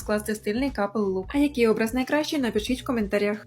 скласти стильний капел лук. А який образ найкращий, напишіть в коментарях.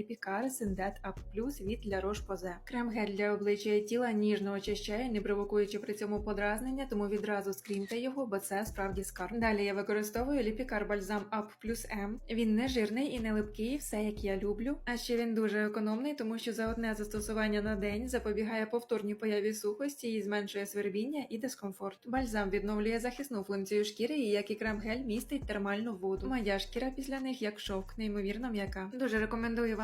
крем-гелі Ліпікар Синдет Ап Плюс від для Roche Posay. Крем-гель для обличчя і тіла ніжно очищає, не провокуючи при цьому подразнення, тому відразу скріньте його, бо це справді скарб. Далі я використовую Ліпікар Бальзам Ап Плюс М. Він не жирний і не липкий, все як я люблю. А ще він дуже економний, тому що за одне застосування на день запобігає повторній появі сухості і зменшує свербіння і дискомфорт. Бальзам відновлює захисну функцію шкіри, і як і крем-гель містить термальну воду. Моя шкіра після них як шовк, неймовірно м'яка. Дуже рекомендую